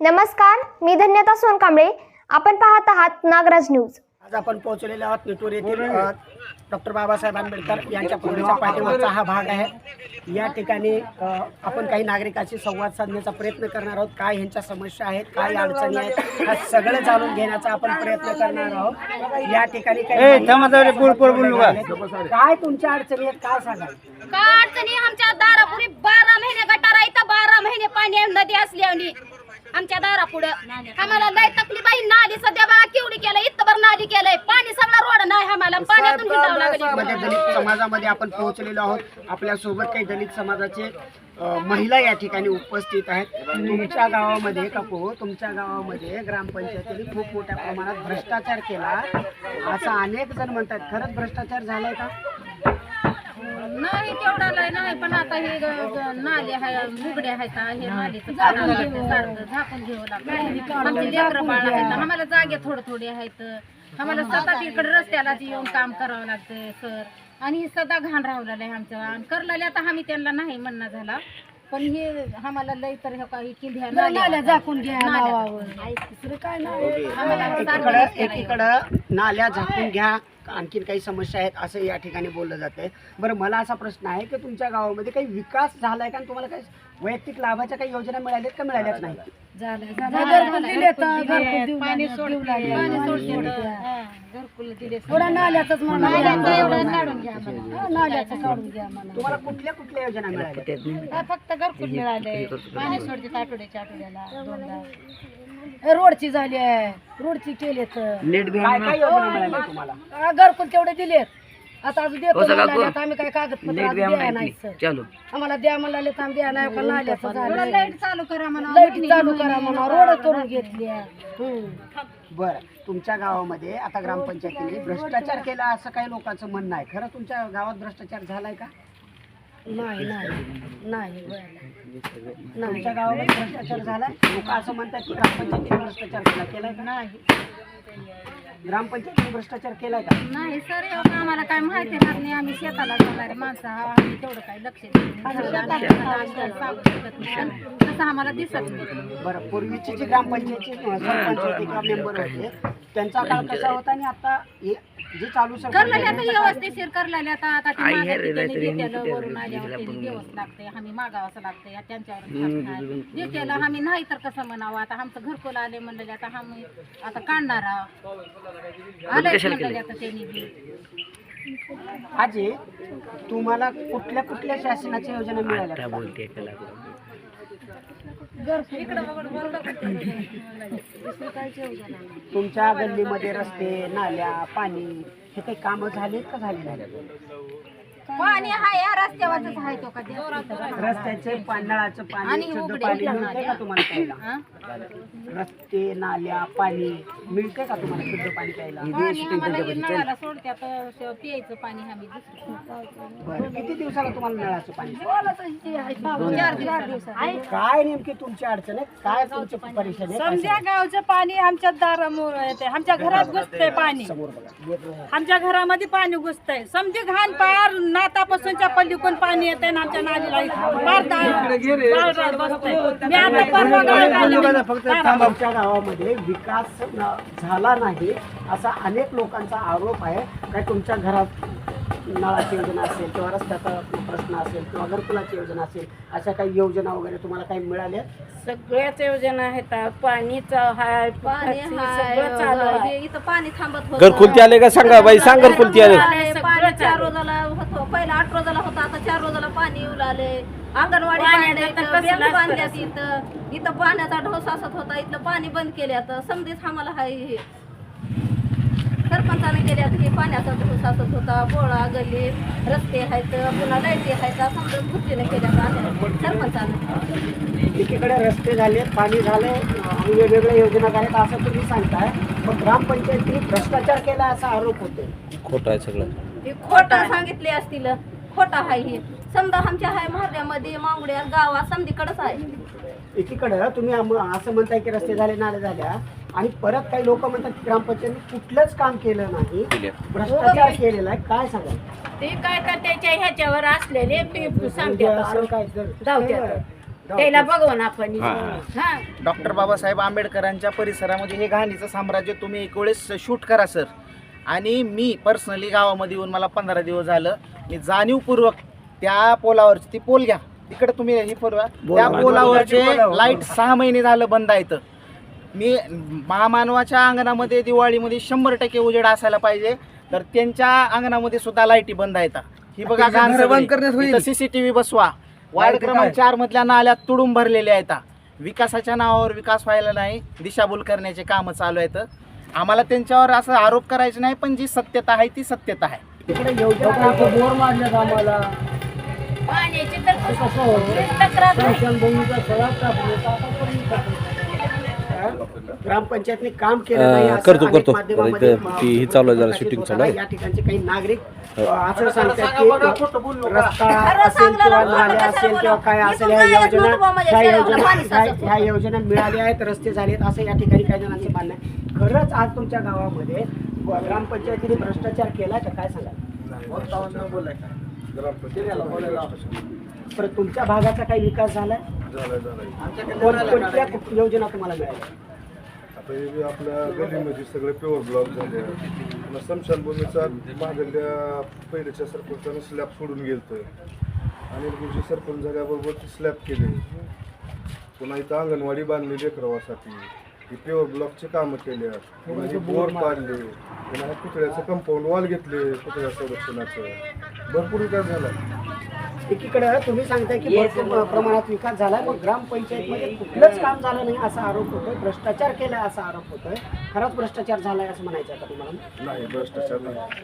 नमस्कार मी धन्यता सोनकांबळे. आपण पाहत आहात नागराज न्यूज. आज आपण पोहोचलेले आहोत निटूर येथील डॉक्टर बाबासाहेब आंबेडकर यांच्या पुतळ्याच्या पाठीमागचा हा भाग आहे. या ठिकाणी आपण काही नागरिकांशी संवाद साधण्याचा प्रयत्न करणार आहोत. काय ह्यांच्या समस्या आहेत काय अडचणी आहेत हा सगळं जाणून घेण्याचा आपण प्रयत्न करणार आहोत. या ठिकाणी काही काय तुमच्या अडचणी आहेत काय सांगाल? काय अडचणी? आमच्या दारापुरी बारा महिने गटारा इथं बारा महिने पाणी नदी असल्याने आमच्या दारापुढं. आम्हाला लय तकलीफ आहे. नाली सध्या बघा केवढी केलं इथं भर नाली केलंय. पाणी सगळं रोड नाही आम्हाला. पाण्यातून हिंडावं मध्ये लागलं. दलित समाजामध्ये आपण पोहोचलेलो आहोत. आपल्यासोबत काही दलित समाजाचे अ, महिला या ठिकाणी उपस्थित आहेत. तुमच्या गावामध्ये का हो तुमच्या गावामध्ये ग्रामपंचायतीने खूप मोठ्या प्रमाणात भ्रष्टाचार केला. असं अनेक जण म्हणतात. खरंच भ्रष्टाचार झालाय का? नाही तेवढा लय नाही पण आता हे नाले आहे मुगडे आहेत हे नालीचं घ्यावं लागतं, झाकून घ्यावं लागतं आमची लेकरं बाळ आहेत आम्हाला जागे थोडे थोडे आहेत. आम्हाला सतत इकडे रस्त्याला येऊन काम करावं लागतं सर. आणि हे सदा घाण राहलेलं आहे आमचं. करलेलं आता आम्ही त्यांना नाही म्हणणं झाला. पण हे आम्हाला लय तर हे काही नाल्या झाकून घ्या काय नाही आम्हाला एकीकडं नाल्या झाकून घ्या. आणखीन काही समस्या आहेत असं या ठिकाणी बोललं जाते बरं मला असा प्रश्न आहे की तुमच्या गावामध्ये काही विकास झालाय का? आणि तुम्हाला काही वैयक्तिक लाभाच्या काही योजना मिळाल्यात का? मिळाल्याच नाही थोडा नाल्याचाच नाल्याचं काढून घ्या आम्हाला. नाल्याचं काढून घ्या आम्हाला तुम्हाला कुठल्या कुठल्या योजना मिळाल्या? फक्त घरकुल मिळाले. पाणी सोडते आठवड्याच्या आठवड्याला. रोडची झाली आहे. रोडची केली तर काय काय योजना मिळाल्या तुम्हाला? घरकुल तेवढे दिलेत. आता अजून देतो म्हणाले, आता आम्ही काय कागदपत्र नाही सर चालू. आम्हाला द्या म्हणाले तर आम्ही द्या नाही पण नाल्याचं झालं. लाइट चालू करा म्हणा लाइट चालू करा म्हणा रोड करून घेतली बरं तुमच्या गावामध्ये आता ग्रामपंचायतीने भ्रष्टाचार केला असं काही लोकांचं म्हणणं आहे. खरं तुमच्या गावात भ्रष्टाचार झालाय का? नाही नाही नाही. तुमच्या गावामध्ये भ्रष्टाचार झालाय? लोक असं म्हणतात की ग्रामपंचायतीने भ्रष्टाचार केला केलाय का? नाही. ग्रामपंचायतीने भ्रष्टाचार केलाय का? नाही सर एवढं आम्हाला काय माहिती राहत नाही. आम्ही शेताला जाणारे माणसं हा आम्ही तेवढं काही लक्ष देत नाही. काय सांगू शकत नाही. तसं आम्हाला दिसत नाही. बरं पूर्वीची जी ग्रामपंचायतची सरपंच होते किंवा मेंबर होते त्यांचा काळ कसा होता आणि आता हे जे चालू करलेले आता सरपंच व्यवस्थितशीर करलेले आता. आता ते हे देत्यालं, वरून आल्यावर त्यांनी देवच लागते आम्ही मागावंच लागते त्यांच्यावर खात नाही. देत्याला आम्ही नाही तर कसं म्हणावं? आता आमचं घरकुल आले म्हणलेले आता आम्ही आता काढणार आहोत. आजी तुम्हाला कुठल्या कुठल्या शासनाच्या योजना मिळाल्या? आता बोलते कला तुमच्या गल्लीमध्ये रस्ते नाल्या पाणी हे काही कामं झालेत का झाले नाही पाणी आहे या रस्त्यावरच आहे तो का रस्त्याचे पा- नळाचं पाणी आणि शुद्ध उघडे पाणी का तुम्हाला प्यायला? हा? रस्ते नाल्या पाणी मिळते का तुम्हाला शुद्ध पाणी प्यायला? पाणी आम्हाला हे नळाला सोडत्यात ते प्यायचं पाणी आम्ही दुसरं. बरं किती दिवसाला तुम्हाला नळाचं पाणी? चार काय नेमकी तुमची अडचण आहे? काय तुमची परेशानी आहे? समजा गावचं पाणी आमच्या दारामुळे येते आमच्या घरात घुसतंय पाणी. समोर बघा. आमच्या घरामध्ये पाणी घुसतंय. समजे घाण पार नातापासूनच्या पल्लीकडून पाणी येते ना आमच्या नालीला. मी आता परवा गावात आली. आमच्या गावामध्ये विकास न- झाला नाही असा अनेक लोकांचा आरोप आहे. काय तुमच्या घरात नळाची योजना असेल किंवा रस्त्याचा प्रश्न असेल किंवा घरकुलाची योजना असेल अशा काही योजना वगैरे तुम्हाला काही मिळाल्या? सगळ्याच योजना आहेत. पाणीचा हाय पाणी सगळं चालू हाय आहे. इथं पाणी थांबत होतं. घरकुलती आले का? सांगा बाई सांग घरकुलती आले. चार रोजाला होतं. पहिला आठ रोजाला होतं आता चार रोजाला पाणी येऊ लागले. अंगणवाडी तर इथं, बांधल्यात? इथं. इथं पाण्याचा ढोस असत होता इथलं पाणी बंद केल्यात समजेच आम्हाला हाय हे. सरपंचाने केल्यात हे पाण्याचा ढोस असत होता. पोळा गल्ली रस्ते आहेत पुन्हा लाईटी आहेत. समजून बुद्धीने आम्ही सरपंचाने. एकीकडे रस्ते झाले पाणी झाले आणि वेगवेगळ्या योजना झाल्यात असं तुम्ही सांगताय. मग ग्रामपंचायतीने भ्रष्टाचार केला असा आरोप होते खोटं आहे सगळं. हे खोटं सांगितले असतील. खोटा आहे हे. समजा आमच्या हाय मारण्यामध्ये मांगड्या गावात समधीकडच आहे एकीकडे तुम्ही आम- असं म्हणताय की रस्ते झाले नाले झाल्या. आणि परत काही लोक म्हणतात की ग्रामपंचायतीने कुठलंच काम केलं नाही. भ्रष्टाचार केलेला आहे. काय सांगा ते काय का त्याच्या ह्याच्यावर असलेले ते म्हणजे सांगतात असं काय जर धावत्यात त्याला बघवून आपण. हा. डॉक्टर बाबासाहेब आंबेडकरांच्या परिसरामध्ये हे घाणीचं साम्राज्य तुम्ही एक वेळेस शूट करा सर. आणि मी पर्सनली गावामध्ये येऊन मला पंधरा दिवस झालं. मी जाणीवपूर्वक त्या पोलावरची ती पोल घ्या. तिकडे तुम्ही हे पुरवा त्या पोलावरचे लाइट सहा महिने झालं बंद आहेत. मी महामानवाच्या अंगणामध्ये दिवाळीमध्ये शंभर टक्के उजेड असायला पाहिजे. तर त्यांच्या अंगणामध्ये सुद्धा लाईटी बंद आहेत. ही बघा सीसीटीव्ही बसवा. वार्ड क्रमांक चार मधल्या नाल्यात तुडूंब भरलेल्या आहेत. विकासाच्या नावावर विकास व्हायला नाही. दिशाभूल करण्याचे कामं चालू आहेत. आम्हाला त्यांच्यावर असं आरोप करायचे नाही पण जी सत्यता आहे ती सत्यता आहे. तिकडे बोर आम्हाला. पाण्याची तर तक्रार ग्रामपंचायतने काम केलं नाही असं करतो, अनेक करतो. माध्यमामध्ये इथं ती ही चालू आहे जरा प्रकाशित shooting होत चालू आहे. आहे. या ठिकाणचे काही नागरिक असं सांगतात की रस्ता असेल किंवा नाल्या असेल किंवा काय असेल ह्या योजना ह्या योजना ह्या- ह्या योजना मिळाल्या आहेत रस्ते झाले आहेत असं या ठिकाणी काही जणांचं आहे. खरंच आज तुमच्या गावामध्ये ग्रामपंचायतीने भ्रष्टाचार केला का? काय सांगा परत तुमच्या भागाचा काही विकास झालाय? कोण- कोणत्या योजना तुम्हाला मिळाल्या? हे आपल्या गल्लीमध्ये सगळे प्युअर ब्लॉक झाले. पुन्हा स्मशानभूमीचा मागल्या पहिल्याच्या सरपंचानं स्लॅब सोडून गेलतं. आणि गुरुजी सरपंच झाल्याबरोबर ती स्लॅब केली. पुन्हा इथं अंगणवाडी बांधली लेकरवासाठी ही प्युअर ब्लॉकचे कामं केले. पुन्हा बोर काढले पुन्हा पुतळ्याचं कंपाऊंड वॉल घेतले पुतळ्या संरक्षणाचं. भरपूर विकास झाला. एकीकडे तुम्ही सांगताय की भरपूर प्रमाणात विकास झाला. पण ग्रामपंचायतमध्ये कुठलंच काम झालं नाही असा आरोप होतोय. भ्रष्टाचार केला असा आरोप होतोय. खराच भ्रष्टाचार झालाय असं म्हणायचं का तुम्हाला? नाही भ्रष्टाचार नाही.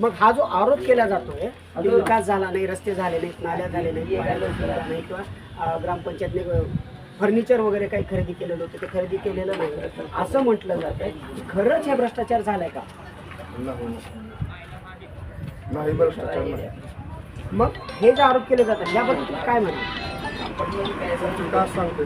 मग हा जो आरोप केला जातोय की विकास झाला नाही रस्ते झाले नाहीत नाल्या झाले नाही नाही किंवा ग्रामपंचायतने फर्निचर वगैरे काही खरेदी केलेलं होतं ते खरेदी केलेलं नाही. असं म्हटलं जातंय की खरंच हे भ्रष्टाचार झालाय का? नाही नाही. भ्रष्टाचार नाही. मग हे जे आरोप केले जातात याबद्दल तुम्ही काय म्हणाल का सांगते